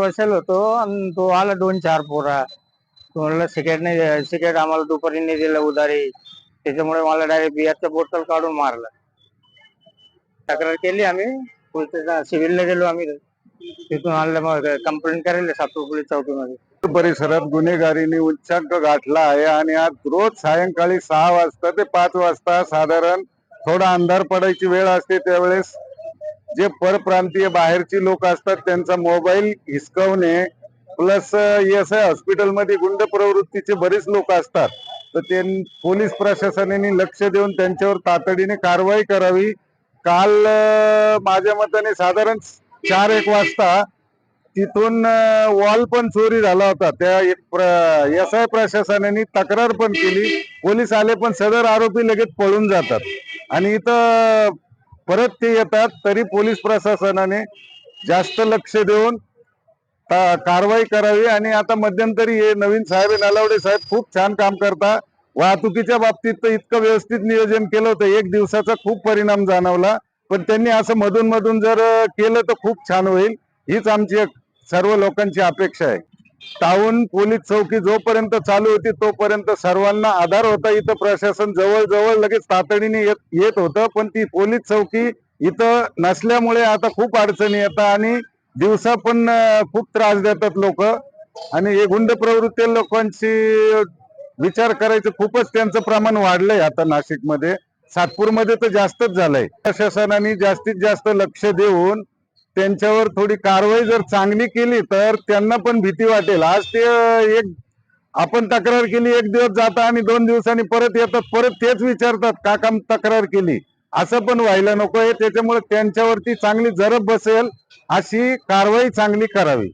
वर्षाला होतो आणि तो आला दोन चार पोरा. तो सिगरेट नाही सिगरेट आम्हाला दुपारी नाही दिलं उधारी. त्याच्यामुळे मला डायरेक्ट बियाचं बोटल काढून मारलं. तक्रार केली आम्ही. पोलीस सिव्हिलला गेलो आम्ही. तिथून आणलं मग कंप्लेंट करेल सातपूर पोलीस चौकीमध्ये. परिसरात गुन्हेगारीने उच्चांक गाठला आहे आणि आज रोज सायंकाळी सहा वाजता ते पाच वाजता साधारण थोडा अंधार पडायची वेळ असते त्यावेळेस जे परप्रांतीय बाहेरची लोक असतात त्यांचा मोबाईल हिसकवणे प्लस एस आय हॉस्पिटलमध्ये गुंड प्रवृत्तीचे बरेच लोक असतात. तर ते पोलीस प्रशासनाने लक्ष देऊन त्यांच्यावर तातडीने कारवाई करावी. काल माझ्या मताने साधारण चार एक वाजता तिथून वॉल पण चोरी झाला होता. त्या एस आय प्रशासनाने तक्रार पण केली. पोलीस आले पण सदर आरोपी लगेच पळून जातात. आणि इथं परत ते येतात तरी पोलीस प्रशासनाने जास्त लक्ष देऊन कारवाई करावी. आणि आता मध्यंतरी हे नवीन साहेब नालावडे साहेब खूप छान काम करता. वाहतुकीच्या बाबतीत तर इतकं व्यवस्थित नियोजन केलं होतं. एक दिवसाचा खूप परिणाम जाणवला. पण त्यांनी असं मधून मधून जर केलं तर खूप छान होईल. हीच आमची एक सर्व लोकांची अपेक्षा आहे. टाऊन पोलीस चौकी जोपर्यंत चालू होती तोपर्यंत सर्वांना आधार होता. इथं प्रशासन जवळ जवळ लगेच तातडीने येत येत होतं पण ती पोलीस चौकी इथं नसल्यामुळे आता खूप अडचणी येतात आणि दिवसा पण खूप त्रास देतात लोक. आणि हे गुंड प्रवृत्ती लोकांची विचार करायचं खूपच त्यांचं प्रमाण वाढलंय आता नाशिकमध्ये. सातपूरमध्ये तर जास्तच झालंय. प्रशासनाने जास्तीत जास्त लक्ष देऊन त्यांच्यावर थोडी कारवाई जर चांगली केली तर त्यांना पण भीती वाटेल. आज ते एक आपण तक्रार केली एक दिवस जाता आणि दोन दिवसांनी परत येतात परत तेच विचारतात का काम तक्रार केली. असं पण व्हायला नको आहे. त्याच्यामुळे त्यांच्यावरती चांगली जरब बसेल अशी कारवाई चांगली करावी.